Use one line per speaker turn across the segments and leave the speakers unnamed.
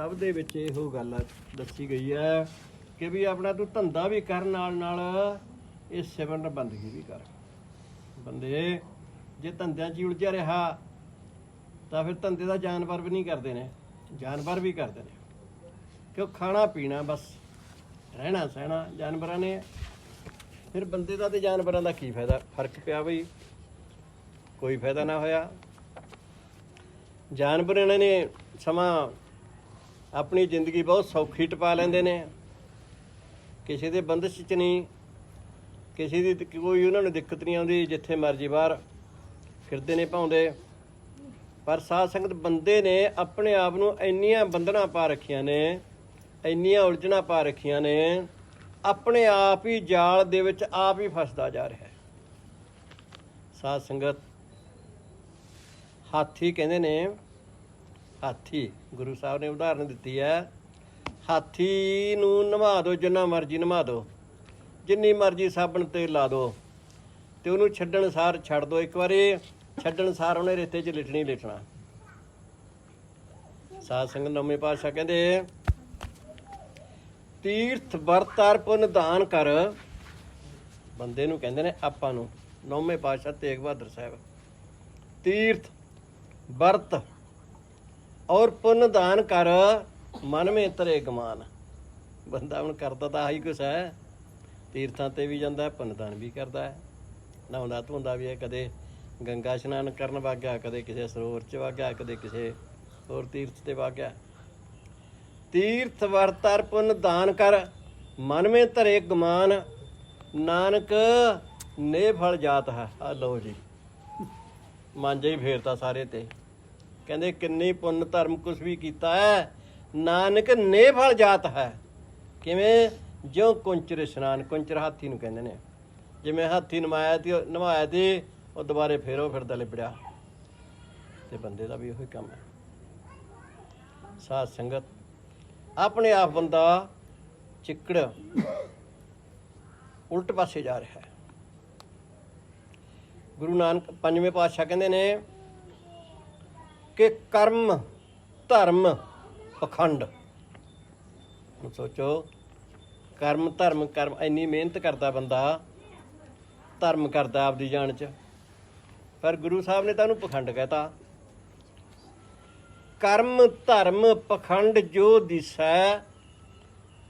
ਸਭ ਦੇ ਵਿੱਚ ਇਹੋ ਗੱਲ ਦੱਸੀ ਗਈ ਹੈ ਕਿ ਵੀ ਆਪਣਾ ਤੂੰ ਧੰਦਾ ਵੀ ਕਰਨ ਨਾਲ ਨਾਲ ਇਹ ਸਿਮਰਨ ਬੰਦਗੀ ਵੀ ਕਰ। ਬੰਦੇ, ਜੇ ਧੰਦਿਆਂ 'ਚ ਹੀ ਉਲਝਿਆ ਰਿਹਾ, ਤਾਂ ਫਿਰ ਧੰਦੇ ਦਾ ਜਾਨਵਰ ਵੀ ਨਹੀਂ ਕਰਦੇ ਨੇ, ਜਾਨਵਰ ਵੀ ਕਰਦੇ ਨੇ। ਕਿਉਂ ਖਾਣਾ ਪੀਣਾ ਬਸ, ਰਹਿਣਾ ਸਹਿਣਾ ਜਾਨਵਰਾਂ ਨੇ। ਫਿਰ ਬੰਦੇ ਦਾ ਤੇ ਜਾਨਵਰਾਂ ਦਾ ਕੀ ਫਾਇਦਾ? ਫ਼ਰਕ ਪਿਆ ਬਈ। ਕੋਈ ਫਾਇਦਾ ਨਾ ਹੋਇਆ। ਜਾਨਵਰ ਇਹਨਾਂ ਨੇ ਸਮਾਂ ਆਪਣੀ ਜ਼ਿੰਦਗੀ ਬਹੁਤ ਸੌਖੀ ਟਪਾ ਲੈਂਦੇ ਨੇ। ਕਿਸੇ ਦੇ ਬੰਦਸ਼ ਚ ਨਹੀਂ, ਕਿਸੇ ਦੀ ਕੋਈ ਉਹਨਾਂ ਨੂੰ ਦਿੱਕਤ ਨਹੀਂ ਆਉਂਦੀ, ਜਿੱਥੇ ਮਰਜ਼ੀ ਬਾਹਰ ਫਿਰਦੇ ਨੇ ਪਾਉਂਦੇ ਪਰ ਸਾਧ ਸੰਗਤ ਬੰਦੇ ਨੇ ਆਪਣੇ ਆਪ ਨੂੰ ਇੰਨੀਆਂ ਬੰਧਨਾਂ ਪਾ ਰੱਖੀਆਂ ਨੇ, ਇੰਨੀਆਂ ਉਲਝਣਾਂ ਪਾ ਰੱਖੀਆਂ ਨੇ, ਆਪਣੇ ਆਪ ਹੀ ਜਾਲ ਦੇ ਵਿੱਚ ਆਪ ਹੀ ਫਸਦਾ ਜਾ ਰਿਹਾ ਹੈ। ਸਾਧ ਸੰਗਤ ਹਾਥੀ ਕਹਿੰਦੇ ਨੇ ਹਾਥੀ, ਗੁਰੂ ਸਾਹਿਬ ਨੇ ਉਦਾਹਰਨ ਦਿੱਤੀ ਹੈ। ਹਾਥੀ ਨੂੰ ਨਵਾ ਦਿਓ, ਜਿੰਨਾ ਮਰਜ਼ੀ ਨਵਾ ਦਿਓ। ਜਿੰਨੀ ਮਰਜ਼ੀ ਸਾਬਣ ਤੇ ਲਾ ਦਿਓ। ਤੇ ਉਹਨੂੰ ਛੱਡਣ ਸਾਰ ਛੱਡ ਦਿਓ। ਇੱਕ ਵਾਰੀ ਛੱਡਣ ਸਾਰ ਉਹਨੇ ਰੇਤੇ 'ਚ ਲਿਟਣੀ ਲਿਟਣਾ। ਸਾਧ ਸੰਗਤ ਨੌਵੇਂ ਪਾਤਸ਼ਾਹ ਕਹਿੰਦੇ, ਤੀਰਥ ਵਰਤ ਅਰਪਨ ਦਾਨ ਕਰ। ਬੰਦੇ ਨੂੰ ਕਹਿੰਦੇ ਨੇ ਆਪਾਂ ਨੂੰ। ਨੌਵੇਂ ਪਾਤਸ਼ਾਹ ਤੇਗ ਬਹਾਦਰ ਸਾਹਿਬ, ਤੀਰਥ ਵਰਤ ਔਰ ਪੁੰਨ ਦਾਨ ਕਰ, ਮਨ ਮੇ ਤਰੇ ਗਮਾਨ। ਬੰਦਾ ਹੁਣ ਕਰਦਾ ਤਾਂ ਆਹੀ ਕੁਛ ਹੈ। ਤੀਰਥਾਂ ਤੇ ਵੀ ਜਾਂਦਾ ਹੈ ਪੁੰਨ ਦਾਨ ਵੀ ਕਰਦਾ ਹੈ। ਨਹਾਉਂਦਾ ਧੋਂਦਾ ਵੀ ਹੈ, ਕਦੇ ਗੰਗਾ ਇਸ਼ਨਾਨ ਕਰਨ ਵਾਗਿਆ, ਕਦੇ ਕਿਸੇ ਸਰੋਵਰ ਚ ਵਾਗਿਆ, ਕਦੇ ਕਿਸੇ ਹੋਰ ਤੀਰਥ ਤੇ ਵਾਗਿਆ। ਤੀਰਥ ਵਰਤਰ ਪੁੰਨ ਦਾਨ ਕਰ, ਮਨ ਮੇ ਧਰੇ ਗਮਾਨ। ਨਾਨਕ ਨੇ ਫਲ ਜਾਤ ਹੈ। ਆ ਲਓ ਜੀ। ਮਾਂਜਾ ਹੀ ਫੇਰਤਾ ਸਾਰੇ ਤੇ। ਕਹਿੰਦੇ ਕਿੰਨੀ ਪੁੰਨ ਧਰਮ ਕੁਛ ਵੀ ਕੀਤਾ ਹੈ, ਨਾਨਕ ਨੇ ਫਲ ਜਾਤ ਹੈ। ਕਿਵੇਂ? ਜਿਉ ਕੁੰਚਰ ਇਸ਼ਨਾਨ, ਕੁੰਚਰ ਹਾਥੀ ਨੂੰ ਕਹਿੰਦੇ ਨੇ। ਜਿਵੇਂ ਹਾਥੀ ਨਮਾਇਆ ਤੇ ਉਹ- ਤੇ ਉਹ ਦੁਬਾਰੇ ਫੇਰੋ ਫਿਰਦਾ ਲਿਬੜਿਆ। ਤੇ ਬੰਦੇ ਦਾ ਵੀ ਉਹੀ ਕੰਮ ਹੈ। ਸਾਧ ਸੰਗਤ, ਆਪਣੇ ਆਪ ਬੰਦਾ ਚਿੱਕੜ ਉਲਟ ਪਾਸੇ ਜਾ ਰਿਹਾ ਹੈ। ਗੁਰੂ ਨਾਨਕ ਪੰਜਵੇਂ ਪਾਤਸ਼ਾਹ ਕਹਿੰਦੇ ਨੇ ਕਿ ਕਰਮ, ਧਰਮ, ਪਖੰਡ। ਸੋਚੋ, ਕਰਮ, ਧਰਮ, ਕਰਮ, ਇੰਨੀ ਮਿਹਨਤ ਕਰਦਾ ਬੰਦਾ, ਧਰਮ ਕਰਦਾ ਆਪਦੀ ਜਾਨ ਚ। ਪਰ ਗੁਰੂ ਸਾਹਿਬ ਨੇ ਤਾਂ ਉਹਨੂੰ ਪਖੰਡ ਕਹਿਤਾ। ਕਰਮ, ਧਰਮ, ਪਖੰਡ ਜੋ ਦਿਸੈ,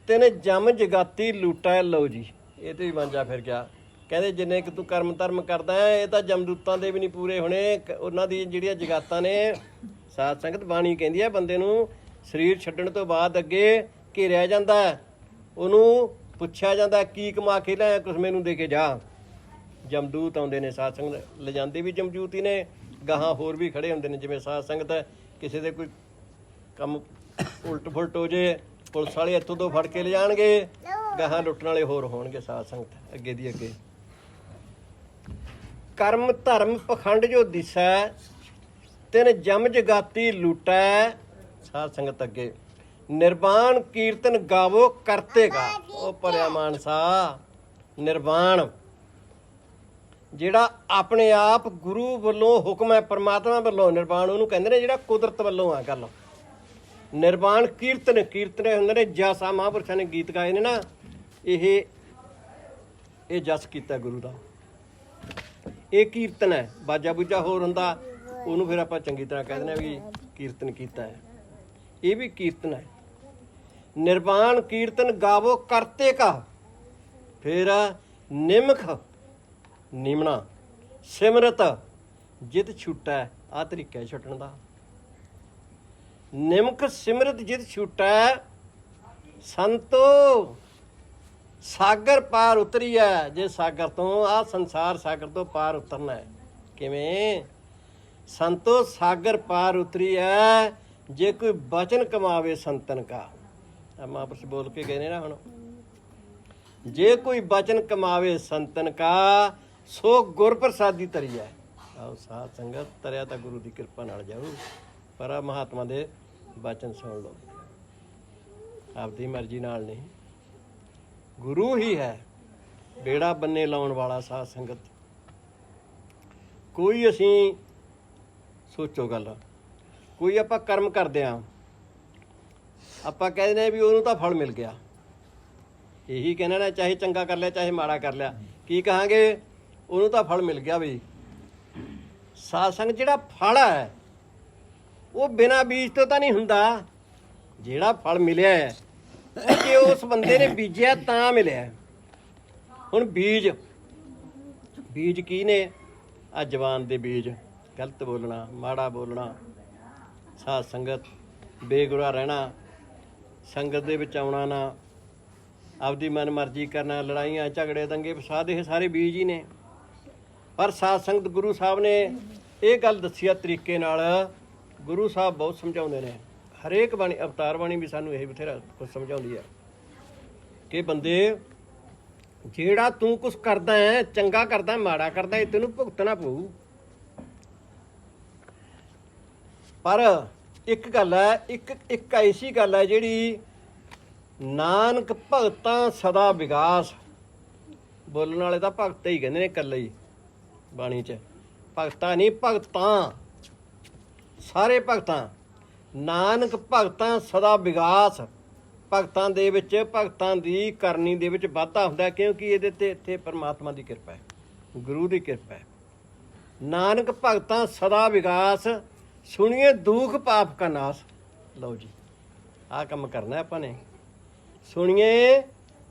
ਤੈਨੇ ਜਮ ਜਗਾਤੀ ਲੂਟੈ ਲਓ ਜੀ। ਇਹ ਤੇ ਵੀ ਵਾਂਝਾ ਫਿਰ ਗਿਆ। ਕਹਿੰਦੇ ਜਿੰਨੇ ਕਿ ਤੂੰ ਕਰਮ ਧਰਮ ਕਰਦਾ ਇਹ ਤਾਂ ਜਮਦੂਤਾਂ ਦੇ ਵੀ ਨਹੀਂ ਪੂਰੇ ਹੋਣੇ। ਕ- ਉਹਨਾਂ ਦੀ ਜਿਹੜੀਆਂ ਜਗਾਤਾਂ ਨੇ, ਸਾਧ ਸੰਗਤ ਬਾਣੀ ਕਹਿੰਦੀ ਹੈ, ਬੰਦੇ ਨੂੰ ਸਰੀਰ ਛੱਡਣ ਤੋਂ ਬਾਅਦ ਅੱਗੇ ਘੇਰਿਆ ਜਾਂਦਾ ਉਹਨੂੰ ਪੁੱਛਿਆ ਜਾਂਦਾ ਕੀ ਕਮਾ ਕੇ ਲਿਆਇਆ ਕੁਛ ਮੈਨੂੰ ਦੇ ਕੇ ਜਾ। ਜਮਦੂਤ ਆਉਂਦੇ ਨੇ, ਸਾਧ ਸੰਗਤ ਲਿਜਾਂਦੇ ਵੀ ਜਮਦੂਤ ਹੀ ਨੇ, ਗਾਹਾਂ ਹੋਰ ਵੀ ਖੜੇ ਹੁੰਦੇ ਨੇ, ਜਿਵੇਂ ਸਾਧ ਸੰਗਤ ਕਿਸੇ ਦੇ ਕੋਈ ਕੰਮ ਉਲਟ ਫੁਲਟ ਹੋ ਜੇ, ਪੁਲਿਸ ਵਾਲੇ ਇੱਥੋਂ ਤੋਂ ਫੜ ਕੇ ਲਿਜਾਣਗੇ, ਗਾਹਾਂ ਲੁੱਟਣ ਵਾਲੇ ਹੋਰ ਹੋਣਗੇ ਸਾਧ ਸੰਗਤ, ਅੱਗੇ ਦੀ ਅੱਗੇ। ਕਰਮ ਧਰਮ ਪਖੰਡ ਜੋ ਦਿਸੈ, ਤਿਨ ਜਮ ਜਗਾਤੀ ਲੁਟੈ। ਸਾਧ ਸੰਗਤ ਅੱਗੇ। ਨਿਰਵਾਣ ਕੀਰਤਨ ਗਾਵੋ ਕਰਤੇਗਾ ਉਹ ਭਰਿਆ ਮਾਨਸਾ, ਨਿਰਵਾਣ। ਜਿਹੜਾ ਆਪਣੇ ਆਪ ਗੁਰੂ ਵੱਲੋਂ ਹੁਕਮ ਹੈ, ਪਰਮਾਤਮਾ ਵੱਲੋਂ ਨਿਰਵਾਣ, ਉਹਨੂੰ ਕਹਿੰਦੇ ਨੇ ਜਿਹੜਾ ਕੁਦਰਤ ਵੱਲੋਂ ਆ ਗੱਲ। ਨਿਰਵਾਣ ਕੀਰਤਨ ਕੀਰਤਨ ਹੁੰਦੇ ਨੇ, ਜਸਾ ਮਹਾਂਪੁਰਸ਼ਾਂ ਨੇ ਗੀਤ ਗਾਏ ਨੇ ਨਾ, ਇਹ ਇਹ ਜਸ ਕੀਤਾ ਗੁਰੂ ਦਾ। ਇਹ ਕੀਰਤਨ ਹੈ। ਬਾਜਾ ਬੁੱਜਾ ਹੋਰ ਹੁੰਦਾ, ਉਹਨੂੰ ਫਿਰ ਆਪਾਂ ਚੰਗੀ ਤਰ੍ਹਾਂ ਕਹਿ ਦਿੰਦੇ ਆ ਵੀ ਕੀਰਤਨ ਕੀਤਾ ਹੈ। ਇਹ ਵੀ ਕੀਰਤਨ ਹੈ। ਨਿਰਵਾਣ ਕੀਰਤਨ ਗਾਵੋ ਕਰਤੇ ਕਾ, ਫਿਰ ਨਿਮਖ ਨਿਮਣਾ, ਸਿਮਰਤ ਜਿਤ ਛੁਟੈ ਆ ਤਰੀਕਾ ਹੈ ਛੁੱਟਣ ਦਾ। ਨਿਮਖ ਸਿਮਰਤ ਜਿਤ ਛੁਟੈ, ਸੰਤੋ ਸਾਗਰ ਪਾਰ ਉਤਰੀ ਹੈ ਜੇ ਸਾਗਰ ਤੋਂ ਆ ਸੰਸਾਰ ਸਾਗਰ ਤੋਂ ਪਾਰ ਉਤਰਨਾ ਹੈ ਕਿਵੇਂ? ਸੰਤੋ, ਸਾਗਰ ਪਾਰ ਉਤਰੀ ਹੈ ਜੇ ਕੋਈ ਬਚਨ ਕਮਾਵੇ ਸੰਤਨ ਕਾ। ਆ ਮਹਾਂਪੁਰਸ਼ ਬੋਲ ਕੇ ਗਏ ਨੇ ਨਾ ਹੁਣ। ਜੇ ਕੋਈ ਬਚਨ ਕਮਾਵੇ ਸੰਤਨ ਕਾ, ਸੋ ਗੁਰ ਪ੍ਰਸਾਦੀ ਤਰੀਐ ਆਓ ਸਾਧ ਸੰਗਤ, ਤਰਿਆ ਤਾਂ ਗੁਰੂ ਦੀ ਕਿਰਪਾ ਨਾਲ ਜਾਊ ਪਰ ਆ ਮਹਾਤਮਾ ਦੇ ਬਚਨ ਸੁਣ ਲਓ। ਆਪਦੀ ਮਰਜ਼ੀ ਨਾਲ ਨਹੀਂ। ਗੁਰੂ ਹੀ ਹੈ। ਬੇੜਾ ਬੰਨੇ ਲਾਉਣ ਵਾਲਾ ਸਾਧ ਸੰਗਤ। ਕੋਈ ਅਸੀਂ ਸੋਚੋ ਗੱਲ। ਕੋਈ ਆਪਾਂ ਕਰਮ ਕਰਦੇ ਆਂ। ਆਪਾਂ ਕਹਿੰਦੇ ਨੇ ਵੀ ਉਹਨੂੰ ਤਾਂ ਫਲ ਮਿਲ ਗਿਆ। ਇਹੀ ਕਹਿਣਾ ਨਾ, ਚਾਹੇ ਚੰਗਾ ਕਰ ਲਿਆ, ਚਾਹੇ ਮਾੜਾ ਕਰ ਲਿਆ। ਕੀ ਕਹਾਂਗੇ? ਉਹਨੂੰ ਤਾਂ ਫਲ ਮਿਲ ਗਿਆ ਵੀ ਸਾਧ ਸੰਗ ਜਿਹੜਾ ਫਲ ਹੈ, ਉਹ ਬਿਨਾਂ ਬੀਜ ਤੋਂ ਤਾਂ ਨਹੀਂ ਹੁੰਦਾ। ਜਿਹੜਾ ਫਲ ਮਿਲਿਆ ਹੈ ਉਹ ਉਸ ਬੰਦੇ ਨੇ ਬੀਜਿਆ ਤਾਂ ਮਿਲਿਆ। ਹੁਣ ਬੀਜ। ਬੀਜ ਕੀ ਨੇ? ਆ ਜਵਾਨ ਦੇ ਬੀਜ। ਗਲਤ ਬੋਲਣਾ, ਮਾੜਾ ਬੋਲਣਾ। ਸਾਧ ਸੰਗਤ ਬੇਗੁਰਾ ਰਹਿਣਾ। ਸੰਗਤ ਦੇ ਵਿੱਚ ਆਉਣਾ ਨਾ। ਆਪਦੀ ਮਨ ਮਰਜ਼ੀ ਕਰਨਾ, ਲੜਾਈਆਂ, ਝਗੜੇ, ਦੰਗੇ, ਫਸਾਦ, ਇਹ ਸਾਰੇ ਬੀਜ ਹੀ ਨੇ। ਪਰ ਸਾਧ ਸੰਗਤ ਗੁਰੂ ਸਾਹਿਬ ਨੇ ਇਹ ਗੱਲ ਦੱਸੀ ਤਰੀਕੇ ਨਾਲ। ਗੁਰੂ ਸਾਹਿਬ ਬਹੁਤ ਸਮਝਾਉਂਦੇ ਨੇ। ਹਰੇਕ ਬਾਣੀ ਅਵਤਾਰ ਬਾਣੀ ਵੀ ਸਾਨੂੰ ਇਹ ਬਥੇਰਾ ਕੁਝ ਸਮਝਾਉਂਦੀ ਹੈ ਕਿ ਬੰਦੇ ਜਿਹੜਾ ਤੂੰ ਕੁਝ ਕਰਦਾ ਹੈ ਚੰਗਾ ਕਰਦਾ ਮਾੜਾ ਕਰਦਾ ਹੈ, ਤੈਨੂੰ ਭੁਗਤਣਾ ਪਊ। ਪਰ ਇੱਕ ਗੱਲ ਹੈ ਇੱਕ ਇੱਕ ਐਸੀ ਗੱਲ ਹੈ ਜਿਹੜੀ ਨਾਨਕ ਭਗਤਾਂ ਸਦਾ ਵਿਗਾਸ। ਬੋਲਣ ਵਾਲੇ ਤਾਂ ਭਗਤ ਹੀ ਕਹਿੰਦੇ ਨੇ ਇਕੱਲੇ ਹੀ ਬਾਣੀ 'ਚ। ਭਗਤਾਂ ਨਹੀਂ ਭਗਤਾਂ। ਸਾਰੇ ਭਗਤਾਂ। ਨਾਨਕ ਭਗਤਾਂ ਸਦਾ ਵਿਗਾਸ। ਭਗਤਾਂ ਦੇ ਵਿੱਚ, ਭਗਤਾਂ ਦੀ ਕਰਨੀ ਦੇ ਵਿੱਚ ਵਾਧਾ ਹੁੰਦਾ ਕਿਉਂਕਿ ਇਹਦੇ ਤੇ ਇੱਥੇ ਪਰਮਾਤਮਾ ਦੀ ਕਿਰਪਾ ਹੈ, ਗੁਰੂ ਦੀ ਕਿਰਪਾ ਹੈ। ਨਾਨਕ ਭਗਤਾਂ ਸਦਾ ਵਿਗਾਸ, ਸੁਣੀਏ ਦੁੱਖ ਪਾਪ ਕਾ ਨਾਸ। ਲਓ ਜੀ, ਆਹ ਕੰਮ ਕਰਨਾ ਆਪਾਂ ਨੇ। ਸੁਣੀਏ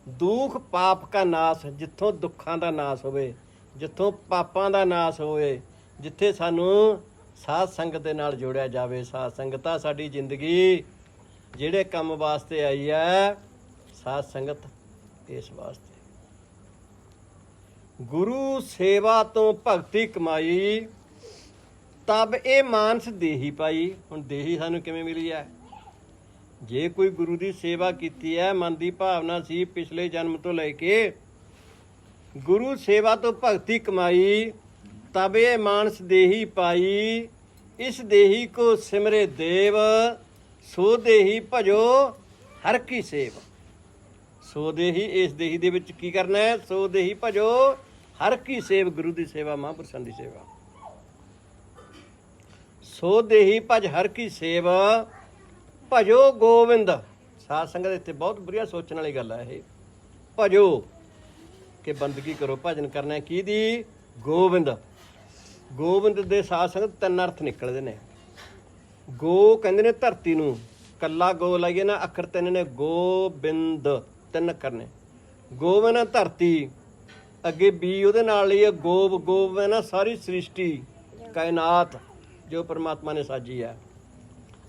ਦੁੱਖ ਪਾਪ ਕਾ ਨਾਸ, ਜਿੱਥੋਂ ਦੁੱਖਾਂ ਦਾ ਨਾਸ ਹੋਵੇ, ਜਿੱਥੋਂ ਪਾਪਾਂ ਦਾ ਨਾਸ ਹੋਵੇ, ਜਿੱਥੇ ਸਾਨੂੰ ਸਾਧ ਸੰਗਤ ਦੇ ਨਾਲ ਜੋੜਿਆ ਜਾਵੇ, ਸਾਧ ਸੰਗਤਾਂ ਸਾਡੀ ਜ਼ਿੰਦਗੀ ਜਿਹੜੇ ਕੰਮ ਵਾਸਤੇ ਆਈ ਹੈ, ਸਾਧ ਸੰਗਤ ਇਸ ਵਾਸਤੇ। ਗੁਰੂ ਸੇਵਾ ਤੋਂ ਭਗਤੀ ਕਮਾਈ, ਤਬ ਇਹ ਮਾਨਸ ਦੇਹੀ ਪਾਈ। ਹੁਣ ਦੇਹੀ ਸਾਨੂੰ ਕਿਵੇਂ ਮਿਲੀ ਹੈ? ਜੇ ਕੋਈ ਗੁਰੂ ਦੀ ਸੇਵਾ ਕੀਤੀ ਹੈ, ਮਨ ਦੀ ਭਾਵਨਾ ਸੀ ਪਿਛਲੇ ਜਨਮ ਤੋਂ ਲੈ ਕੇ ਗੁਰੂ ਸੇਵਾ ਤੋਂ ਭਗਤੀ ਕਮਾਈ ਤਬ ਮਾਨਸ ਦੇਹੀ ਪਾਈ, ਇਸ ਦੇਹੀ ਕੋ ਸਿਮਰੇ ਦੇਵ, ਸੋ ਦੇਹੀ ਭਜੋ ਹਰ ਕੀ ਸੇਵ। ਸੋ ਦੇਹੀ, ਇਸ ਦੇਹੀ ਦੇ ਵਿੱਚ ਕੀ ਕਰਨਾ ਹੈ? ਸੋ ਦੇਹੀ ਭਜੋ ਹਰ ਕੀ ਸੇਵ, ਗੁਰੂ ਦੀ ਸੇਵਾ, ਮਹਾਂਪੁਰਸ਼ਾਂ ਦੀ ਸੇਵਾ। ਸੋ ਦੇਹੀ ਭਜ ਹਰ ਕੀ ਸੇਵ, ਭਜੋ ਗੋਵਿੰਦ। ਸਾਧ ਸੰਗਤ ਇੱਥੇ ਬਹੁਤ ਬੁਰੀਆ ਸੋਚਣ ਵਾਲੀ ਗੱਲ ਹੈ ਇਹ। ਭਜੋ, ਕਿ ਬੰਦਗੀ ਕਰੋ, ਭਜਨ ਕਰਨਾ ਕੀ ਦੀ? ਗੋਬਿੰਦ ਗੋਬਿੰਦ ਦੇ ਸਾਧ ਸੰਗਤ ਤਿੰਨ ਅਰਥ ਨਿਕਲਦੇ ਨੇ। ਗੋ ਕਹਿੰਦੇ ਨੇ ਧਰਤੀ ਨੂੰ, ਕੱਲਾ ਗੋ ਲਾਈਏ ਨਾ ਅੱਖਰ ਤਿੰਨ ਨੇ, ਗੋਬਿੰਦ ਤਿੰਨ ਕਰਨੇ ਗੋਬਿੰਦ ਹੈ ਧਰਤੀ, ਅੱਗੇ ਬੀ ਉਹਦੇ ਨਾਲ ਲਈ ਹੈ ਗੋਬ ਗੋਬ ਹੈ ਨਾ ਸਾਰੀ ਸ੍ਰਿਸ਼ਟੀ, ਕਾਇਨਾਤ, ਜੋ ਪਰਮਾਤਮਾ ਨੇ ਸਾਜੀ ਹੈ।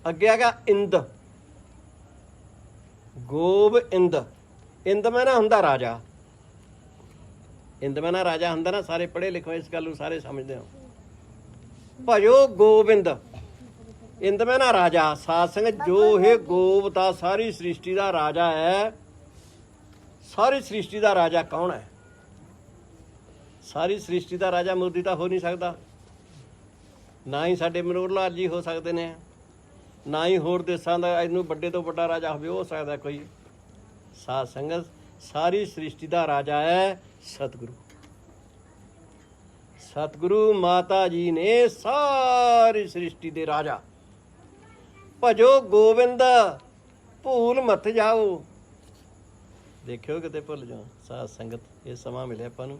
ਅੱਗੇ ਹੈਗਾ ਇੰਦ। ਗੋਬ ਇੰਦ। ਇੰਦ ਮੈਂ ਨਾ ਹੁੰਦਾ ਰਾਜਾ। ਇੰਦ ਮੈਂ ਨਾ ਰਾਜਾ ਹੁੰਦਾ ਨਾ, ਸਾਰੇ ਪੜ੍ਹੇ ਲਿਖੇ ਇਸ ਗੱਲ ਨੂੰ ਸਾਰੇ ਸਮਝਦੇ ਹੋ। ਭਜੋ ਗੋਬਿੰਦ। ਇੰਦ ਮੈਂ ਨਾ ਰਾਜਾ, ਸਾਧ ਸੰਗਤ ਜੋ ਇਹ ਗੋਵਤਾ ਸਾਰੀ ਸ੍ਰਿਸ਼ਟੀ ਦਾ ਰਾਜਾ ਹੈ, ਸਾਰੀ ਸ੍ਰਿਸ਼ਟੀ ਦਾ ਰਾਜਾ ਕੌਣ ਹੈ? ਸਾਰੀ ਸ੍ਰਿਸ਼ਟੀ ਦਾ ਰਾਜਾ ਮੋਦੀ ਤਾਂ ਹੋ ਨਹੀਂ ਸਕਦਾ। ਨਾ ਹੀ ਸਾਡੇ ਮਨੋਹਰ ਲਾਲ ਜੀ ਹੋ ਸਕਦੇ ਨੇ। ਨਾ ਹੀ ਹੋਰ ਦੇਸ਼ਾਂ ਦਾ ਇਹਨੂੰ ਵੱਡੇ ਤੋਂ ਵੱਡਾ ਰਾਜਾ ਹੋਵੇ ਹੋ ਸਕਦਾ ਕੋਈ। ਸਾਧ ਸੰਗਤ ਸਾਰੀ ਸ੍ਰਿਸ਼ਟੀ ਦਾ ਰਾਜਾ ਹੈ ਸਤਿਗੁਰੂ। ਸਤਿਗੁਰੂ ਮਾਤਾ ਜੀ ਨੇ ਸਾਰੀ ਸ੍ਰਿਸ਼ਟੀ ਦੇ ਰਾਜਾ। ਭਜੋ ਗੋਬਿੰਦ ਭੂਲ ਮਤ ਜਾਓ। ਦੇਖਿਓ ਕਿਤੇ ਭੁੱਲ ਜਾਓ, ਸਾਧ ਸੰਗਤ, ਇਹ ਸਮਾਂ ਮਿਲਿਆ ਆਪਾਂ ਨੂੰ।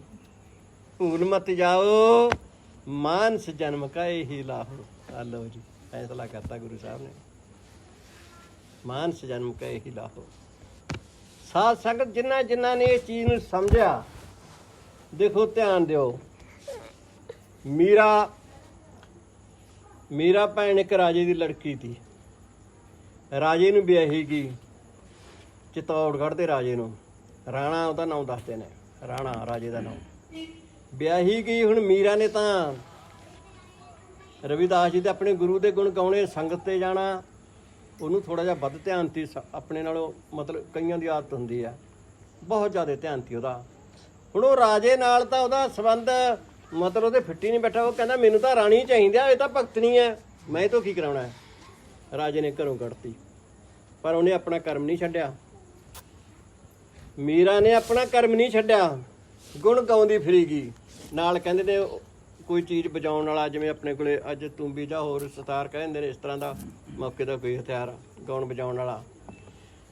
ਭੂਲ ਮਤ ਜਾਓ, ਮਾਨਸ ਜਨਮ ਕਾ ਇਹੀ ਲਾਹੋ। ਆ ਲਓ ਜੀ, ਫੈਸਲਾ ਕਰਤਾ ਗੁਰੂ ਸਾਹਿਬ ਨੇ। ਮਾਨਸ ਜਨਮ ਕਾ ਇਹੀ ਲਾਹੋ। ਸਾਧ ਸੰਗਤ ਜਿਨ੍ਹਾਂ ਜਿਨ੍ਹਾਂ ਨੇ ਇਹ ਚੀਜ਼ ਨੂੰ ਸਮਝਿਆ, ਦੇਖੋ ਧਿਆਨ ਦਿਓ। ਮੀਰਾ ਮੀਰਾ ਭੈਣ ਇੱਕ ਰਾਜੇ ਦੀ ਲੜਕੀ ਸੀ। ਰਾਜੇ ਨੂੰ ਵਿਆਹੀ ਗਈ। ਚਿਤੌੜਗੜ੍ਹ ਦੇ ਰਾਜੇ ਨੂੰ। ਰਾਣਾ ਉਹਦਾ ਨਾਮ ਦੱਸਦੇ ਨੇ ਰਾਣਾ, ਰਾਜੇ ਦਾ ਨਾਮ। ਵਿਆਹੀ ਗਈ, ਹੁਣ ਮੀਰਾ ਨੇ ਤਾਂ ਰਵਿਦਾਸ ਜੀ ਦੇ ਆਪਣੇ ਗੁਰੂ ਦੇ ਗੁਣ ਗਾਉਣੇ, ਸੰਗਤ ਤੇ ਜਾਣਾ। ਉਹਨੂੰ ਥੋੜਾ ਜਿਹਾ ਵੱਧ ਧਿਆਨ ਤੀ ਸ- ਆਪਣੇ ਨਾਲੋਂ ਮਤਲਬ ਕਈਆਂ ਦੀ ਆਦਤ ਹੁੰਦੀ ਆ। ਬਹੁਤ ਜ਼ਿਆਦਾ ਧਿਆਨ ਤੀ ਉਹਦਾ। ਹੁਣ ਉਹ ਰਾਜੇ ਨਾਲ ਤਾਂ ਉਹਦਾ ਸੰਬੰਧ ਮਤਲਬ ਉਹਦੇ ਫਿੱਟੀ ਨਹੀਂ ਬੈਠਾ, ਉਹ ਕਹਿੰਦਾ ਮੈਨੂੰ ਤਾਂ ਰਾਣੀ ਚਾਹੀਦੀ ਆ ਇਹ ਤਾਂ ਭਗਤਣੀ ਹੈ। ਮੈਂ ਇਹ ਤੋਂ ਕੀ ਕਰਾਉਣਾ ਹੈ? ਰਾਜੇ ਨੇ ਘਰੋਂ ਕੱਢਤੀ। ਪਰ ਉਹਨੇ ਆਪਣਾ ਕਰਮ ਨਹੀਂ ਛੱਡਿਆ। ਮੀਰਾ ਨੇ ਆਪਣਾ ਕਰਮ ਨਹੀਂ ਛੱਡਿਆ। ਗੁਣ ਗਾਉਂਦੀ ਫਿਰੀਗੀ। ਨਾਲ ਕਹਿੰਦੇ ਨੇ, ਕੋਈ ਚੀਜ਼ ਵਜਾਉਣ ਵਾਲਾ, ਜਿਵੇਂ ਆਪਣੇ ਕੋਲੇ ਅੱਜ ਤੂੰਬੀ ਜਾਂ ਹੋਰ ਸਤਾਰ ਕਹਿੰਦੇ ਨੇ, ਇਸ ਤਰ੍ਹਾਂ ਦਾ ਮੌਕੇ ਦਾ ਕੋਈ ਹਥਿਆਰ ਗਾਉਣ ਵਜਾਉਣ ਵਾਲਾ।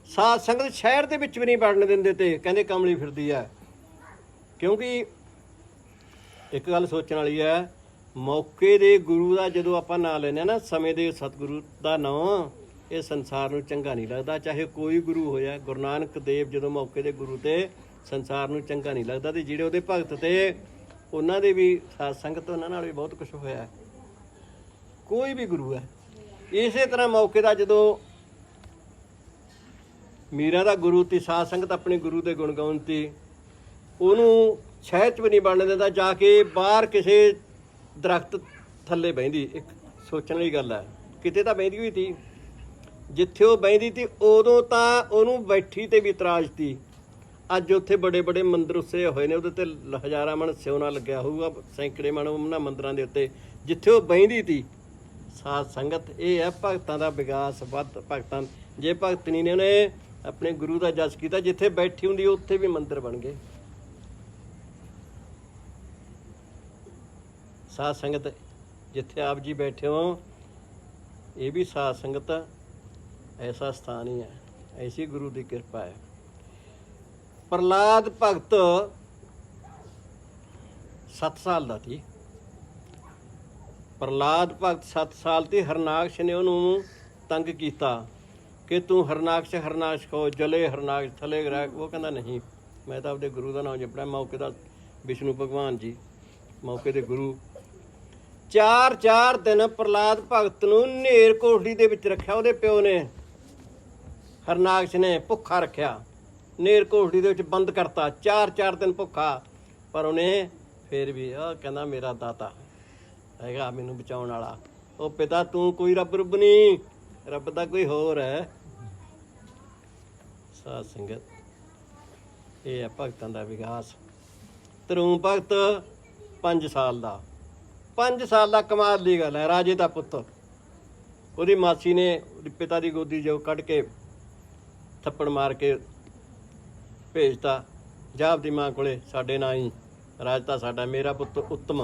ਸਾਧ ਸੰਗਤ ਸ਼ਹਿਰ ਦੇ ਵਿੱਚ ਵੀ ਨਹੀਂ ਵੜਨ ਦਿੰਦੇ ਤੇ, ਕਹਿੰਦੇ ਕਮਲੀ ਫਿਰਦੀ ਆ ਕਿਉਂਕਿ ਇੱਕ ਗੱਲ ਸੋਚਣ ਵਾਲੀ ਹੈ, ਮੌਕੇ ਦੇ ਗੁਰੂ ਦਾ ਜਦੋਂ ਆਪਾਂ ਨਾਂ ਲੈਨੇ ਆ ਨਾ, ਸਮੇਂ ਦੇ ਸਤਿਗੁਰੂ ਦਾ ਨਾਂ, ਇਹ ਸੰਸਾਰ ਨੂੰ ਚੰਗਾ ਨਹੀਂ ਲੱਗਦਾ। ਚਾਹੇ ਕੋਈ ਗੁਰੂ ਹੋਇਆ, ਗੁਰੂ ਨਾਨਕ ਦੇਵ ਜਦੋਂ ਮੌਕੇ ਦੇ ਗੁਰੂ ਤੇ ਸੰਸਾਰ ਨੂੰ ਚੰਗਾ ਨਹੀਂ ਲੱਗਦਾ ਤੇ ਜਿਹੜੇ ਉਹਦੇ ਭਗਤ ਤੇ, ਉਹਨਾਂ ਦੇ ਵੀ ਸਾਧ ਸੰਗਤ ਉਹਨਾਂ ਨਾਲ ਵੀ ਬਹੁਤ ਕੁਝ ਹੋਇਆ। ਕੋਈ ਵੀ ਗੁਰੂ ਹੈ। ਇਸੇ ਤਰ੍ਹਾਂ ਮੌਕੇ ਦਾ ਜਦੋਂ ਮੀਰਾ ਦਾ ਗੁਰੂ ਤੇ ਸਾਧ ਸੰਗਤ ਆਪਣੇ ਗੁਰੂ ਦੇ ਗੁਣ ਗਾਉਣ ਤੇ, ਉਹਨੂੰ ਸ਼ਹਿਰ ਚ ਵੀ ਨਹੀਂ ਬਣਨ ਦਿੰਦਾ, ਜਾ ਕੇ ਬਾਹਰ ਕਿਸੇ ਦਰਖਤ ਥੱਲੇ ਬਹਿੰਦੀ, ਇੱਕ ਸੋਚਣ ਵਾਲੀ ਗੱਲ ਹੈ। ਕਿਤੇ ਤਾਂ ਬਹਿੰਦੀ ਹੋਈ ਸੀ ਜਿੱਥੇ ਉਹ ਬਹਿੰਦੀ ਸੀ ਉਦੋਂ ਤਾਂ ਉਹਨੂੰ ਬੈਠੀ ਤੇ ਵੀ ਇਤਰਾਜ਼ ਸੀ ਅੱਜ ਉੱਥੇ ਬੜੇ ਬੜੇ ਮੰਦਰ ਉਸੇ ਹੋਏ ਨੇ, ਉਹਦੇ ਤੇ ਹਜ਼ਾਰਾਂ ਮਣ ਸਿਉਣਾ ਲੱਗਿਆ ਹੋਊਗਾ, ਸੈਂਕੜੇ ਮਣ ਉਹਨਾਂ ਮੰਦਰਾਂ ਦੇ ਉੱਤੇ। ਜਿੱਥੇ ਉਹ ਬਹਿੰਦੀ ਸੀ ਸਾਧ ਸੰਗਤ ਇਹ ਹੈ, ਭਗਤਾਂ ਦਾ ਵਿਕਾਸ ਵੱਧ, ਭਗਤਾਂ, ਜੇ ਭਗਤਨੀ ਨੇ, ਉਹਨੇ ਆਪਣੇ ਗੁਰੂ ਦਾ ਜਸ ਕੀਤਾ, ਜਿੱਥੇ ਬੈਠੀ ਹੁੰਦੀ, ਉੱਥੇ ਵੀ ਮੰਦਰ ਬਣ ਗਏ। ਸਾਧ ਸੰਗਤ ਜਿੱਥੇ ਆਪ ਜੀ ਬੈਠੇ ਹੋ, ਇਹ ਵੀ ਸਾਧ ਸੰਗਤ ਐਸਾ ਸਥਾਨ ਹੀ ਹੈ, ਐਸੀ ਗੁਰੂ ਦੀ ਕਿਰਪਾ ਹੈ। ਪ੍ਰਲਾਦ ਭਗਤ 7 ਸਾਲ ਦਾ ਸੀ। ਪ੍ਰਲਾਦ ਭਗਤ 7 ਸਾਲ ਤੇ ਹਰਨਾਕਸ਼ ਨੇ ਉਹਨੂੰ ਤੰਗ ਕੀਤਾ ਕਿ ਤੂੰ ਹਰਨਾਕਸ਼ ਹਰਨਾਕਸ਼ ਕੋ ਜਲੇ ਹਰਨਾਕਸ਼, ਥਲੇ ਗ੍ਰਹਿ ਉਹ ਕਹਿੰਦਾ ਨਹੀਂ, ਮੈਂ ਤਾਂ ਆਪਦੇ ਗੁਰੂ ਦਾ ਨਾਮ ਜਪਣਾ, ਮੌਕੇ ਦਾ ਵਿਸ਼ਨੂੰ ਭਗਵਾਨ ਜੀ, ਮੌਕੇ ਦੇ ਗੁਰੂ ਚਾਰ ਚਾਰ ਦਿਨ ਪ੍ਰਲਾਦ ਭਗਤ ਨੂੰ ਨੇਰ ਕੋਠੜੀ ਦੇ ਵਿੱਚ ਰੱਖਿਆ, ਉਹਦੇ ਪਿਓ ਨੇ। ਹਰਨਾਕਸ਼ ਨੇ ਭੁੱਖਾ ਰੱਖਿਆ। ਨੇਰ ਕੋਠੜੀ ਦੇ ਵਿੱਚ ਬੰਦ ਕਰਤਾ। ਚਾਰ ਚਾਰ ਦਿਨ ਭੁੱਖਾ। ਪਰ ਉਹਨੇ ਫੇਰ ਵੀ ਉਹ ਕਹਿੰਦਾ ਮੇਰਾ ਦਾਤਾ ਹੈਗਾ ਮੈਨੂੰ ਬਚਾਉਣ ਵਾਲਾ। ਉਹ ਪਿਤਾ, ਤੂੰ ਕੋਈ ਰੱਬ ਰੁੱਬ ਨਹੀਂ ਰੱਬ ਦਾ ਕੋਈ ਹੋਰ ਹੈ। ਸਾਧ ਸੰਗਤ, ਇਹ ਹੈ ਭਗਤਾਂ ਦਾ ਵਿਕਾਸ ਤਰੂ ਭਗਤ 5 ਸਾਲ ਦਾ। 5 ਸਾਲ ਦਾ ਕਮਾਲ ਦੀ ਗੱਲ ਹੈ, ਰਾਜੇ ਦਾ ਪੁੱਤ। ਉਹਦੀ ਮਾਸੀ ਨੇ ਉਹਦੇ ਪਿਤਾ ਦੀ ਗੋਦੀ ਜੋ ਕੱਢ ਕੇ ਥੱਪੜ ਮਾਰ ਕੇ ਭੇਜਤਾ। ਜਾ ਆਪਦੀ ਮਾਂ ਕੋਲੇ ਸਾਡੇ ਨਾਂ ਹੀ, ਰਾਜ ਤਾਂ ਸਾਡਾ, ਮੇਰਾ ਪੁੱਤ ਉੱਤਮ।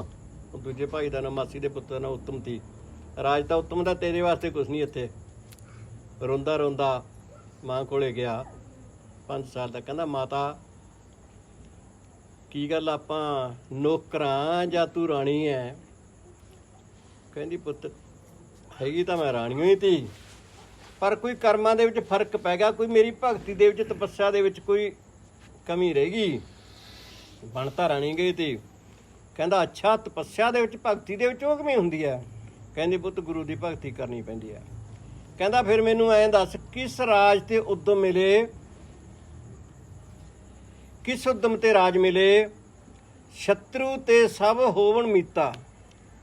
ਉਹ ਦੂਜੇ ਭਾਈ ਦਾ ਨਾਮ ਮਾਸੀ ਦੇ ਪੁੱਤ ਦਾ ਨਾਮ ਉੱਤਮ ਸੀ। ਰਾਜ ਤਾਂ ਉੱਤਮ ਦਾ, ਤੇਰੇ ਵਾਸਤੇ ਕੁਝ ਨਹੀਂ ਇੱਥੇ। ਰੋਂਦਾ ਰੋਂਦਾ ਮਾਂ ਕੋਲੇ ਗਿਆ 5 ਸਾਲ ਦਾ। ਕਹਿੰਦਾ, ਮਾਤਾ, ਕੀ ਗੱਲ ਆਪਾਂ ਨੌਕਰਾਂ ਜਾਂ ਤੂੰ ਰਾਣੀ ਐ? ਕਹਿੰਦੀ, ਪੁੱਤ, ਹੈਗੀ ਤਾਂ ਮੈਂ ਰਾਣੀਓ ਹੀ ਤੀ, ਪਰ ਕੋਈ ਕਰਮਾਂ ਦੇ ਵਿੱਚ ਫ਼ਰਕ ਪੈ ਗਿਆ, ਕੋਈ ਮੇਰੀ ਭਗਤੀ ਦੇ ਵਿੱਚ, ਤਪੱਸਿਆ ਦੇ ਵਿੱਚ ਕੋਈ ਕਮੀ ਰਹਿ ਗਈ। ਬਣ ਤਾਂ ਰਾਣੀ ਗਈ ਤੀ। ਕਹਿੰਦਾ, ਅੱਛਾ, ਤਪੱਸਿਆ ਦੇ ਵਿੱਚ, ਭਗਤੀ ਦੇ ਵਿੱਚ ਉਹ ਕਮੀ ਹੁੰਦੀ ਹੈ। ਕਹਿੰਦੀ, ਪੁੱਤ, ਗੁਰੂ ਦੀ ਭਗਤੀ ਕਰਨੀ ਪੈਂਦੀ ਹੈ। ਕਹਿੰਦਾ, ਫਿਰ ਮੈਨੂੰ ਐਂ ਦੱਸ, ਕਿਸ ਰਾਜ ਤੇ ਉਦਮ ਮਿਲੇ? ਕਿਸ ਉਦਮ ਤੇ ਰਾਜ ਮਿਲੇ? ਸ਼ਤਰੂ ਤੇ ਸਭ ਹੋਵਣ ਮੀਤਾ।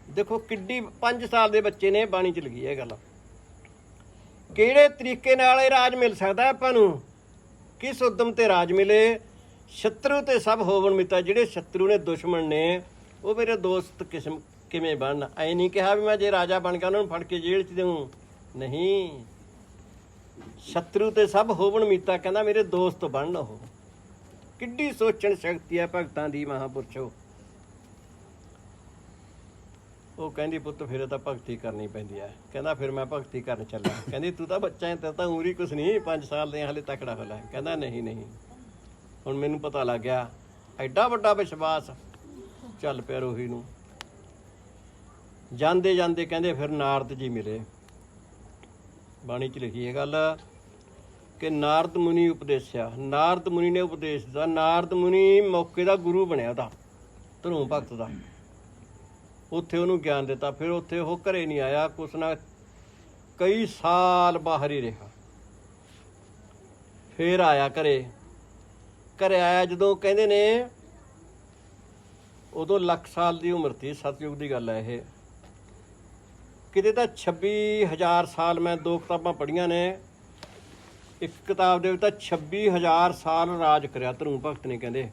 ਦੇਖੋ ਕਿੱਡੀ 5 ਸਾਲ ਦੇ ਬੱਚੇ ਨੇ ਬਾਣੀ ਚ ਲਗੀ ਇਹ ਗੱਲ। ਕਿਹੜੇ ਤਰੀਕੇ ਨਾਲ ਇਹ ਰਾਜ ਮਿਲ ਸਕਦਾ ਆਪਾਂ ਨੂੰ? ਕਿਸ ਉਦਮ ਤੇ ਰਾਜ ਮਿਲੇ? ਸ਼ਤਰੂ ਤੇ ਸਭ ਹੋਵਣ ਮਿੱਤਾ, ਜਿਹੜੇ ਸ਼ਤਰੂ ਨੇ ਦੁਸ਼ਮਣ ਨੇ, ਉਹ ਮੇਰੇ ਦੋਸਤ ਕਿਸਮ ਕਿਵੇਂ ਬਣਨ? ਐ ਨਹੀਂ ਕਿਹਾ ਵੀ ਮੈਂ ਜੇ ਰਾਜਾ ਬਣ ਗਿਆ, ਉਹਨਾਂ ਨੂੰ ਫੜ ਕੇ ਜੇਲ੍ਹ 'ਚ ਦੇਵਾਂ ਨਹੀਂ। ਸ਼ਤਰੂ ਤੇ ਸਭ ਹੋਵਣ ਮਿੱਤਾ, ਕਹਿੰਦਾ ਮੇਰੇ ਦੋਸਤ ਬਣਨ ਉਹ। ਕਿੱਡੀ ਸੋਚਣ ਸ਼ਕਤੀ ਹੈ ਭਗਤਾਂ ਦੀ ਮਹਾਪੁਰਸ਼ੋ। ਉਹ ਕਹਿੰਦੀ, ਪੁੱਤ, ਫਿਰ ਤਾਂ ਭਗਤੀ ਕਰਨੀ ਪੈਂਦੀ ਹੈ ਕਹਿੰਦਾ, ਫਿਰ ਮੈਂ ਭਗਤੀ ਕਰਨ ਚੱਲਾਂ ਕਹਿੰਦੀ, ਤੂੰ ਤਾਂ ਬੱਚਾ ਹੈ ਤੇ ਤਾਂ ਉਮਰੀ ਕੁਛ ਨਹੀਂ 5 ਸਾਲ ਦੇ ਹਲੇ ਤਕੜਾ ਹੋਲਾ ਕਹਿੰਦਾ, ਨਹੀਂ ਨਹੀਂ। ਹੁਣ ਮੈਨੂੰ ਪਤਾ ਲੱਗ ਗਿਆ, ਐਡਾ ਵੱਡਾ ਵਿਸ਼ਵਾਸ ਚੱਲ ਪਿਆ ਰੋਹੀ ਨੂੰ। ਜਾਂਦੇ ਜਾਂਦੇ ਕਹਿੰਦੇ ਫਿਰ ਨਾਰਦ ਜੀ ਮਿਲੇ। ਬਾਣੀ 'ਚ ਲਿਖੀ ਇਹ ਗੱਲ ਕਿ ਨਾਰਦ ਮੁਨੀ ਉਪਦੇਸਿਆ। ਨਾਰਦ ਮੁਨੀ ਨੇ ਉਪਦੇਸ਼ ਦਿੱਤਾ। ਨਾਰਦ ਮੁਨੀ ਮੌਕੇ ਦਾ ਗੁਰੂ ਬਣਿਆ ਉਹਦਾ, ਧਰੂ ਭਗਤ ਦਾ। ਉੱਥੇ ਉਹਨੂੰ ਗਿਆਨ ਦਿੱਤਾ, ਫਿਰ ਉੱਥੇ ਉਹ ਘਰੇ ਨਹੀਂ ਆਇਆ, ਕੁਛ ਨਾ ਕਈ ਸਾਲ ਬਾਹਰ ਹੀ ਰਿਹਾ। ਫਿਰ ਆਇਆ ਘਰੇ। ਘਰੇ ਆਇਆ ਜਦੋਂ ਕਹਿੰਦੇ ਨੇ, ਉਦੋਂ ਲੱਖ ਸਾਲ ਦੀ ਉਮਰ ਸੀ, ਸਤਯੁਗ ਦੀ ਗੱਲ ਹੈ ਇਹ। ਕਿਤੇ ਤਾਂ 26000 ਸਾਲ ਮੈਂ ਦੋ ਕਿਤਾਬਾਂ ਪੜ੍ਹੀਆਂ ਨੇ, ਇੱਕ ਕਿਤਾਬ ਦੇ ਵਿੱਚ ਤਾਂ 26000 ਸਾਲ ਰਾਜ ਕਰਿਆ ਧਰੂ ਭਗਤ ਨੇ ਕਹਿੰਦੇ।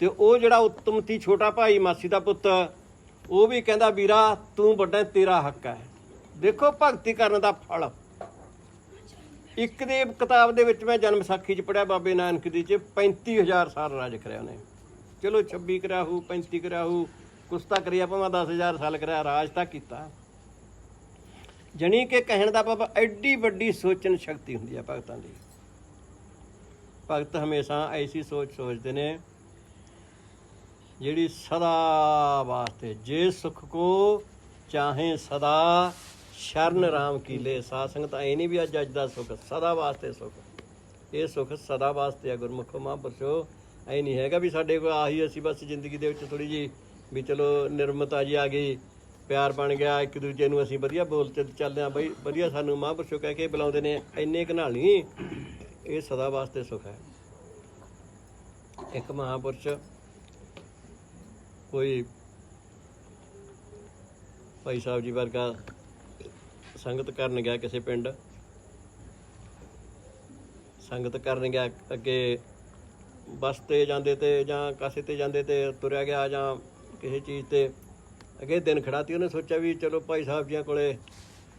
ਤੇ ਉਹ ਜਿਹੜਾ ਉੱਤਮ ਤੀ ਛੋਟਾ ਭਾਈ ਮਾਸੀ ਦਾ ਪੁੱਤ, ਉਹ ਵੀ ਕਹਿੰਦਾ, ਵੀਰਾ, ਤੂੰ ਵੱਡਾ, ਤੇਰਾ ਹੱਕ ਹੈ। ਦੇਖੋ, ਭਗਤੀ ਕਰਨ ਦਾ ਫਲ। ਇੱਕ ਦੇ ਕਿਤਾਬ ਦੇ ਵਿੱਚ ਮੈਂ ਜਨਮ ਸਾਖੀ ਚ ਪੜਿਆ ਬਾਬੇ ਨਾਨਕ ਦੀ ਚ 35000 ਸਾਲ ਰਾਜ ਕਰਿਆ ਉਹਨੇ। ਚਲੋ 26 ਕਰਿਆ ਹੂ 35 ਕਰਿਆ ਹੂ ਕੁਛ ਤਾਂ ਕਰਿਆ ਭਾਵੇਂ 10000 ਸਾਲ ਕਰਿਆ, ਰਾਜ ਤਾਂ ਕੀਤਾ। ਜਣੀ ਕਿ ਕਹਿਣ ਦਾ ਬਾਬਾ ਐਡੀ ਵੱਡੀ ਸੋਚਣ ਸ਼ਕਤੀ ਹੁੰਦੀ ਹੈ ਭਗਤਾਂ ਦੀ। ਭਗਤ ਹਮੇਸ਼ਾ ਐਸੀ ਸੋਚ ਸੋਚਦੇ ਨੇ ਜਿਹੜੀ ਸਦਾ ਵਾਸਤੇ, ਜੇ ਸੁਖ ਕੋ ਚਾਹੇ ਸਦਾ, ਸ਼ਰਨ ਰਾਮ ਕੀਲੇ ਲੈ ਸਾਧ ਸੰਗਤ ਐ ਨਹੀਂ ਵੀ ਅੱਜ ਅੱਜ ਦਾ ਸੁਖ, ਸਦਾ ਵਾਸਤੇ ਸੁਖ। ਇਹ ਸੁਖ ਸਦਾ ਵਾਸਤੇ ਆ, ਗੁਰਮੁਖੋ ਮਹਾਂਪੁਰਸ਼ੋ। ਐ ਨਹੀਂ ਹੈਗਾ ਵੀ ਸਾਡੇ ਕੋਲ ਆਹੀ ਅਸੀਂ ਬਸ ਜ਼ਿੰਦਗੀ ਦੇ ਵਿੱਚ ਥੋੜੀ ਜੀ ਵੀ ਚਲੋ ਨਿਰਮਤਾ ਜੀ ਆ ਗਈ, ਪਿਆਰ ਬਣ ਗਿਆ, ਇੱਕ ਦੂਜੇ ਨੂੰ ਅਸੀਂ ਵਧੀਆ ਬੋਲ ਚ ਚੱਲਦੇ ਆ ਬਈ ਵਧੀਆ ਸਾਨੂੰ ਮਹਾਂਪੁਰਸ਼ੋ ਕਹਿ ਕੇ ਬੁਲਾਉਂਦੇ ਨੇ, ਇੰਨੇ ਕੁ ਨਾਲ ਇਹ ਸਦਾ ਵਾਸਤੇ ਸੁਖ ਹੈ। ਇੱਕ ਮਹਾਂਪੁਰਸ਼ ਕੋਈ ਭਾਈ ਸਾਹਿਬ ਜੀ ਵਰਗਾ ਸੰਗਤ ਕਰਨ ਗਿਆ ਕਿਸੇ ਪਿੰਡ। ਸੰਗਤ ਕਰਨ ਗਿਆ ਅੱਗੇ ਬੱਸ ਤੇ ਜਾਂਦੇ ਤੇ ਜਾਂ ਕਾਸੇ ਤੇ ਜਾਂਦੇ ਤੇ ਤੁਰਿਆ ਗਿਆ ਜਾਂ ਕਿਸੇ ਚੀਜ਼ ਤੇ। ਅੱਗੇ ਦਿਨ ਖੜਾ ਤੀ ਉਹਨੇ ਸੋਚਿਆ ਵੀ ਚਲੋ ਭਾਈ ਸਾਹਿਬ ਜੀਆਂ ਕੋਲੇ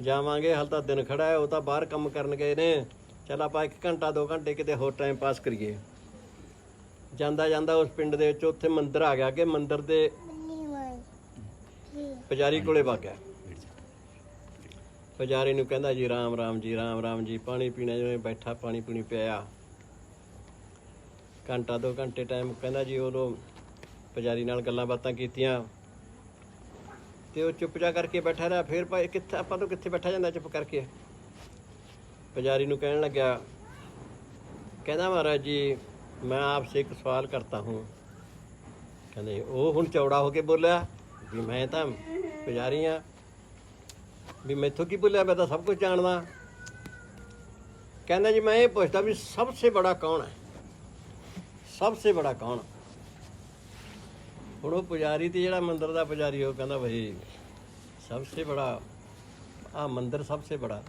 ਜਾਵਾਂਗੇ, ਹਾਲ ਤਾਂ ਦਿਨ ਖੜਾ ਹੈ, ਉਹ ਤਾਂ ਬਾਹਰ ਕੰਮ ਕਰਨ ਗਏ ਨੇ। ਚਲ ਆਪਾਂ 1 ਘੰਟਾ 2 ਘੰਟੇ ਕਿਤੇ ਹੋਰ ਟਾਈਮ ਪਾਸ ਕਰੀਏ। ਜਾਂਦਾ ਜਾਂਦਾ ਉਸ ਪਿੰਡ ਦੇ ਵਿੱਚ ਉੱਥੇ ਮੰਦਿਰ ਆ ਗਿਆ ਕਿ ਮੰਦਿਰ ਦੇ ਪੁਜਾਰੀ ਕੋਲੇ ਵਗ ਗਿਆ ਪੁਜਾਰੀ ਨੂੰ ਕਹਿੰਦਾ ਜੀ ਰਾਮ ਰਾਮ ਜੀ ਰਾਮ ਰਾਮ ਜੀ ਪਾਣੀ ਪੀਣਾ ਜਿਵੇਂ ਬੈਠਾ ਪਾਣੀ ਪੀਣੀ ਪਿਆ ਘੰਟਾ ਦੋ ਘੰਟੇ ਟਾਈਮ ਕਹਿੰਦਾ ਜੀ ਉਦੋਂ ਪੁਜਾਰੀ ਨਾਲ ਗੱਲਾਂ ਬਾਤਾਂ ਕੀਤੀਆਂ। ਤੇ ਉਹ ਚੁੱਪ ਜਾ ਕਰਕੇ ਬੈਠਾ ਰਿਹਾ। ਫਿਰ ਭਾਈ ਕਿੱਥੇ ਆਪਾਂ ਤੋਂ ਕਿੱਥੇ ਬੈਠਾ ਜਾਂਦਾ ਚੁੱਪ ਕਰਕੇ? ਪੁਜਾਰੀ ਨੂੰ ਕਹਿਣ ਲੱਗਿਆ ਕਹਿੰਦਾ ਮਹਾਰਾਜ ਜੀ ਮੈਂ ਆਪਸੇ ਇੱਕ ਸਵਾਲ ਕਰਤਾ ਹੂੰ। ਕਹਿੰਦੇ, ਉਹ ਹੁਣ ਚੌੜਾ ਹੋ ਕੇ ਬੋਲਿਆ ਵੀ ਮੈਂ ਤਾਂ ਪੁਜਾਰੀ ਆ। ਵੀ ਮੈਥੋਂ ਕੀ ਬੋਲਿਆ? ਮੈਂ ਤਾਂ ਸਭ ਕੁਝ ਜਾਣਦਾ। ਕਹਿੰਦਾ ਜੀ, ਮੈਂ ਇਹ ਪੁੱਛਦਾ ਵੀ ਸਭ ਤੋਂ ਬੜਾ ਕੌਣ ਹੈ? ਸਭ ਤੋਂ ਬੜਾ ਕੌਣ? ਹੁਣ ਉਹ ਪੁਜਾਰੀ ਤੇ ਜਿਹੜਾ ਮੰਦਰ ਦਾ ਪੁਜਾਰੀ ਉਹ ਕਹਿੰਦਾ ਭਾਈ ਸਭ ਤੋਂ ਬੜਾ ਆ ਮੰਦਰ ਸਭ ਤੋਂ ਬੜਾ।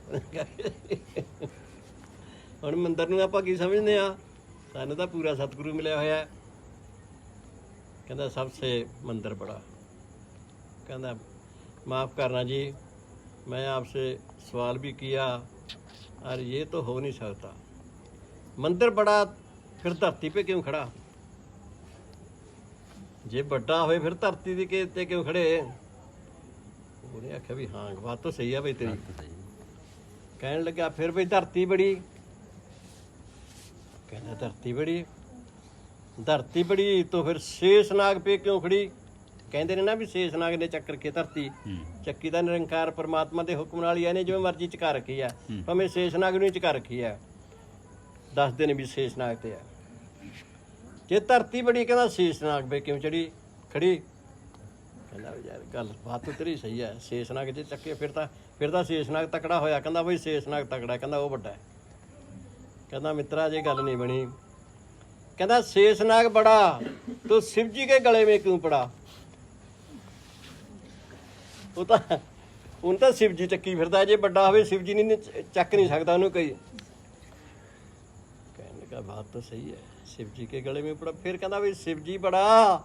ਹੁਣ ਮੰਦਰ ਨੂੰ ਆਪਾਂ ਕੀ ਸਮਝਦੇ ਆ? ਸਾਨੂੰ ਤਾਂ ਪੂਰਾ ਸਤਿਗੁਰੂ ਮਿਲਿਆ ਹੋਇਆ ਹੈ ਕਹਿੰਦਾ ਸਭ ਸੇ ਮੰਦਰ बड़ा कहना माफ़ करना जी मैं आपसे सवाल भी किया और ये तो हो नहीं सकता मंदिर बड़ा फिर धरती पे क्यों खड़ा ਜੇ ਵੱਡਾ ਹੋਵੇ ਫਿਰ ਧਰਤੀ ਦੇ ਕੇ ਤੇ ਕਿਉਂ ਖੜੇ ਉਹਨੇ ਆਖਿਆ ਵੀ ਹਾਂ ਬਾਤ ਤਾਂ ਸਹੀ ਆ ਬਈ ਤੇਰੀ ਕਹਿਣ ਲੱਗਾ ਫਿਰ ਬਈ ਧਰਤੀ ਬੜੀ ਕਹਿੰਦਾ ਧਰਤੀ ਬੜੀ। ਧਰਤੀ ਬੜੀ ਤਾਂ ਫਿਰ ਸ਼ੇਸ਼ਨਾਗ ਪੇ ਕਿਉਂ ਖੜੀ? ਕਹਿੰਦੇ ਨੇ ਨਾ ਵੀ ਸ਼ੇਸ਼ਨਾਗ ਨੇ ਚੱਕਰ ਕੇ ਧਰਤੀ। ਚੱਕੀ ਦਾ ਨਿਰੰਕਾਰ ਪਰਮਾਤਮਾ ਦੇ ਹੁਕਮ ਨਾਲ ਹੀ ਇਹਨੇ ਜਿਵੇਂ ਮਰਜ਼ੀ ਚਕਾ ਰੱਖੀ ਆ। ਭਾਵੇਂ ਸ਼ੇਸ਼ਨਾਗ ਨੂੰ ਹੀ ਚਕਾ ਰੱਖੀ ਆ। ਦੱਸਦੇ ਨੇ ਵੀ ਸ਼ੇਸ਼ਨਾਗ ਤੇ ਆ। ਜੇ ਧਰਤੀ ਬੜੀ ਕਹਿੰਦਾ ਸ਼ੇਸ਼ਨਾਗ ਪੇ ਕਿਉਂ ਚੜੀ? ਖੜੀ। ਕਹਿੰਦਾ ਵੀ ਯਾਰ ਗੱਲ ਬਾਤ ਤੇਰੀ ਸਹੀ ਹੈ ਸ਼ੇਸ਼ਨਾਗ ਜੇ ਚੱਕੇ ਫਿਰ ਤਾਂ ਫਿਰ ਤਾਂ ਸ਼ੇਸ਼ਨਾਗ ਤਕੜਾ ਹੋਇਆ। ਕਹਿੰਦਾ ਬਈ ਸ਼ੇਸ਼ਨਾਗ ਤਕੜਾ ਕਹਿੰਦਾ ਉਹ ਵੱਡਾ ਹੈ। ਕਹਿੰਦਾ, ਮਿੱਤਰਾ ਜੇ ਗੱਲ ਨਹੀਂ ਬਣੀ। ਕਹਿੰਦਾ ਸੇਸਨਾਗ ਬੜਾ, ਤੂੰ ਸ਼ਿਵਜੀ ਕੇ ਗਲੇ ਮੇ ਕਿਉਂ ਪੜਾ ਉਹ ਤਾਂ, ਉਹਨ ਤਾਂ ਸ਼ਿਵਜੀ ਚੱਕੀ ਫਿਰਦਾ, ਜੇ ਵੱਡਾ ਹੋਵੇ, ਸ਼ਿਵਜੀ ਨਹੀਂ ਚੱਕ ਨਹੀਂ ਸਕਦਾ ਉਹਨੂੰ ਕੋਈ। ਕਹਿਣ ਲੱਗਾ, ਬਾਤ ਤਾਂ ਸਹੀ ਹੈ ਸ਼ਿਵ ਜੀ ਕੇ ਗਲੇ ਮੇ ਪੜਾ ਫਿਰ ਕਹਿੰਦਾ, ਵੀ ਸ਼ਿਵਜੀ ਬੜਾ।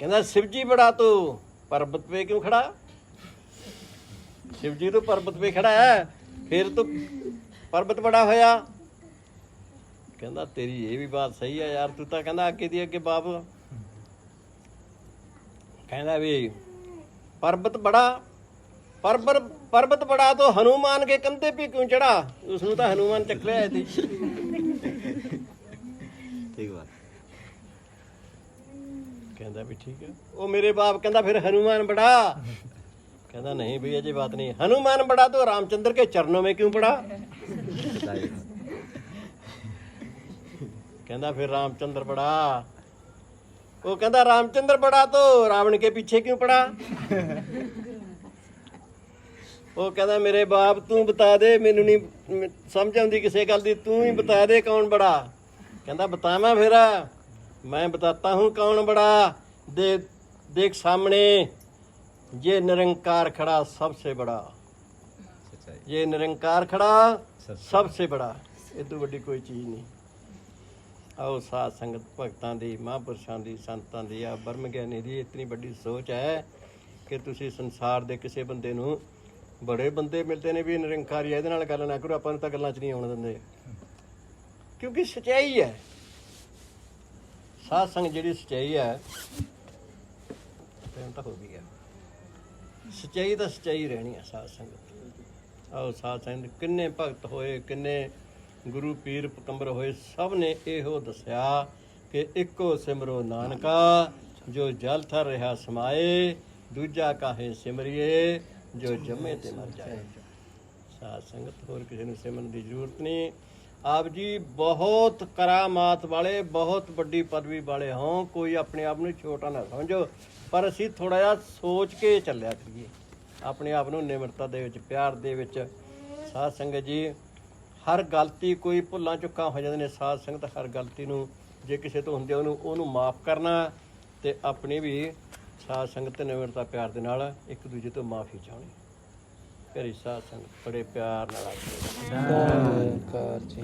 ਕਹਿੰਦਾ, ਸ਼ਿਵਜੀ ਬੜਾ ਤੂੰ, ਪਰਬਤ 'ਤੇ ਕਿਉਂ ਖੜਾ? ਸ਼ਿਵਜੀ ਤੂੰ ਪਰਬਤ 'ਤੇ ਖੜਾ ਹੈ, ਫਿਰ ਤੂੰ ਪਰਬਤ ਬੜਾ ਹੋਇਆ। ਕਹਿੰਦਾ ਤੇਰੀ ਇਹ ਵੀ ਬਾਤ ਸਹੀ ਆ ਯਾਰ ਤੂੰ ਤਾਂ ਕਹਿੰਦਾ ਅੱਗੇ ਦੀ ਅੱਗੇ ਬਾਪ। ਕਹਿੰਦਾ ਵੀ ਪਰਬਤ ਬੜਾ ਪਰਬਰ ਪਰਬਤ ਬੜਾ ਤੋਂ ਹਨੂਮਾਨ ਕੇ ਕੰਧੇ ਪੇ ਕਿਉਂ ਚੜਾ ਉਸ ਨੂੰ ਤਾਂ ਹਨੂਮਾਨ ਚੱਕ ਲਿਆ ਸੀ।
ਠੀਕ ਬਾਤ
ਕਹਿੰਦਾ ਵੀ ਠੀਕ ਹੈ ਉਹ ਮੇਰੇ ਬਾਪ ਕਹਿੰਦਾ ਫਿਰ ਹਨੂਮਾਨ ਬੜਾ। ਕਹਿੰਦਾ नहीं भैया जी बात नहीं हनुमान बड़ा तो रामचंद्र के चरणों में क्यों पड़ा
बताइए
ਕਹਿੰਦਾ ਫਿਰ ਰਾਮਚੰਦਰ ਬੜਾ ਉਹ ਕਹਿੰਦਾ ਰਾਮਚੰਦਰ ਬੜਾ ਤੋ ਰਾਵਣ ਕੇ ਪਿੱਛੇ ਕਿਉਂ ਪੜਾ ਉਹ ਕਹਿੰਦਾ ਮੇਰੇ ਬਾਪ ਤੂੰ ਬਤਾ ਦੇ ਮੈਨੂੰ ਨਹੀਂ ਮ- ਸਮਝ ਆਉਂਦੀ ਕਿਸੇ ਗੱਲ ਦੀ ਤੂੰ ਹੀ ਬਤਾ ਦੇ ਕੌਣ ਬੜਾ ਕਹਿੰਦਾ ਬਤਾਵਾਂ ਫਿਰ ਮੈਂ ਬਤਾਤਾ ਹੂੰ ਕੌਣ ਬੜਾ ਦੇ ਦੇਖ ਸਾਹਮਣੇ ये निरंकार खड़ा सबसे बड़ा
सच्चाई
ये निरंकार खड़ा सबसे बड़ा ਇਹ ਤੋਂ ਵੱਡੀ ਕੋਈ ਚੀਜ਼ ਨਹੀਂ ਆਓ ਸਾਧ ਸੰਗਤ ਭਗਤਾਂ ਦੀ ਮਹਾਂਪੁਰਸ਼ਾਂ ਦੀ ਸੰਤਾਂ ਦੀ ਆ ਬਰਮ ਗਿਆਨੀ ਦੀ ਇਤਨੀ ਵੱਡੀ ਸੋਚ ਹੈ ਕਿ ਤੁਸੀਂ ਸੰਸਾਰ ਦੇ ਕਿਸੇ ਬੰਦੇ ਨੂੰ ਬੜੇ ਬੰਦੇ ਮਿਲਦੇ ਨੇ ਵੀ ਨਿਰੰਕਾਰੀ ਆ, ਇਹਦੇ ਨਾਲ ਗੱਲ ਨਾ ਕਰੋ ਆਪਾਂ ਨੂੰ ਤਾਂ ਗੱਲਾਂ 'ਚ ਨਹੀਂ ਆਉਣ ਦਿੰਦੇ ਕਿਉਂਕਿ ਸਚਾਈ ਹੈ ਸਾਧ ਸੰਗ ਜਿਹੜੀ ਸਚਾਈ ਹੈ ਟਾਈਮ ਤਾਂ ਹੋ ਵੀ ਗਿਆ ਸਚਾਈ ਤਾਂ ਸਚਾਈ ਰਹਿਣੀ ਆ ਸਾਧ ਸੰਗਤ। ਆਓ ਸਾਧ ਸੰਗਤ, ਕਿੰਨੇ ਭਗਤ ਹੋਏ, ਕਿੰਨੇ ਗੁਰੂ ਪੀਰ ਪਕੰਬਰ ਹੋਏ, ਸਭ ਨੇ ਇਹੋ ਦੱਸਿਆ ਕਿ ਇੱਕੋ ਸਿਮਰੋ ਨਾਨਕਾ, ਜੋ ਜਲ ਥਰ ਰਿਹਾ ਸਮਾਏ, ਦੂਜਾ ਕਾਹੇ ਸਿਮਰਿਏ, ਜੋ ਜੰਮੇ ਤੇ ਮਰ ਜਾਏ। ਸਾਧ ਸੰਗਤ, ਹੋਰ ਕਿਸੇ ਨੂੰ ਸਿਮਰਨ ਦੀ ਜ਼ਰੂਰਤ ਨਹੀਂ। ਆਪ ਜੀ ਬਹੁਤ ਕਰਾਮਾਤ ਵਾਲੇ, ਬਹੁਤ ਵੱਡੀ ਪਦਵੀ ਵਾਲੇ ਹੋ, ਕੋਈ ਆਪਣੇ ਆਪ ਨੂੰ ਛੋਟਾ ਨਾ ਸਮਝੋ। ਪਰ ਅਸੀਂ ਥੋੜਾ ਜਿਹਾ ਸੋਚ ਕੇ ਚੱਲਿਆ ਕਰੀਏ ਆਪਣੇ ਆਪ ਨੂੰ ਨਿਮਰਤਾ ਦੇ ਵਿੱਚ, ਪਿਆਰ ਦੇ ਵਿੱਚ। ਸਾਧ ਸੰਗਤ ਜੀ, ਹਰ ਗਲਤੀ ਕੋਈ ਭੁੱਲਾਂ ਚੁੱਕਾਂ ਹੋ ਜਾਂਦੇ ਨੇ। ਸਾਧ ਸੰਗਤ ਹਰ ਗਲਤੀ ਨੂੰ, ਜੇ ਕਿਸੇ ਤੋਂ ਹੁੰਦੀ ਉਹਨੂੰ ਉਹਨੂੰ ਮਾਫ ਕਰਨਾ ਤੇ ਆਪਣੀ ਵੀ ਸਾਧ ਸੰਗਤ ਤੇ ਨਿਮਰਤਾ, ਪਿਆਰ ਦੇ ਨਾਲ ਇੱਕ ਦੂਜੇ ਤੋਂ ਮਾਫੀ ਚਾਹਣੀ ਘਰੀ ਸਾਧ ਸੰਗਤ, ਬੜੇ ਪਿਆਰ ਨਾਲ ਆਖਦੇ
ਜੀ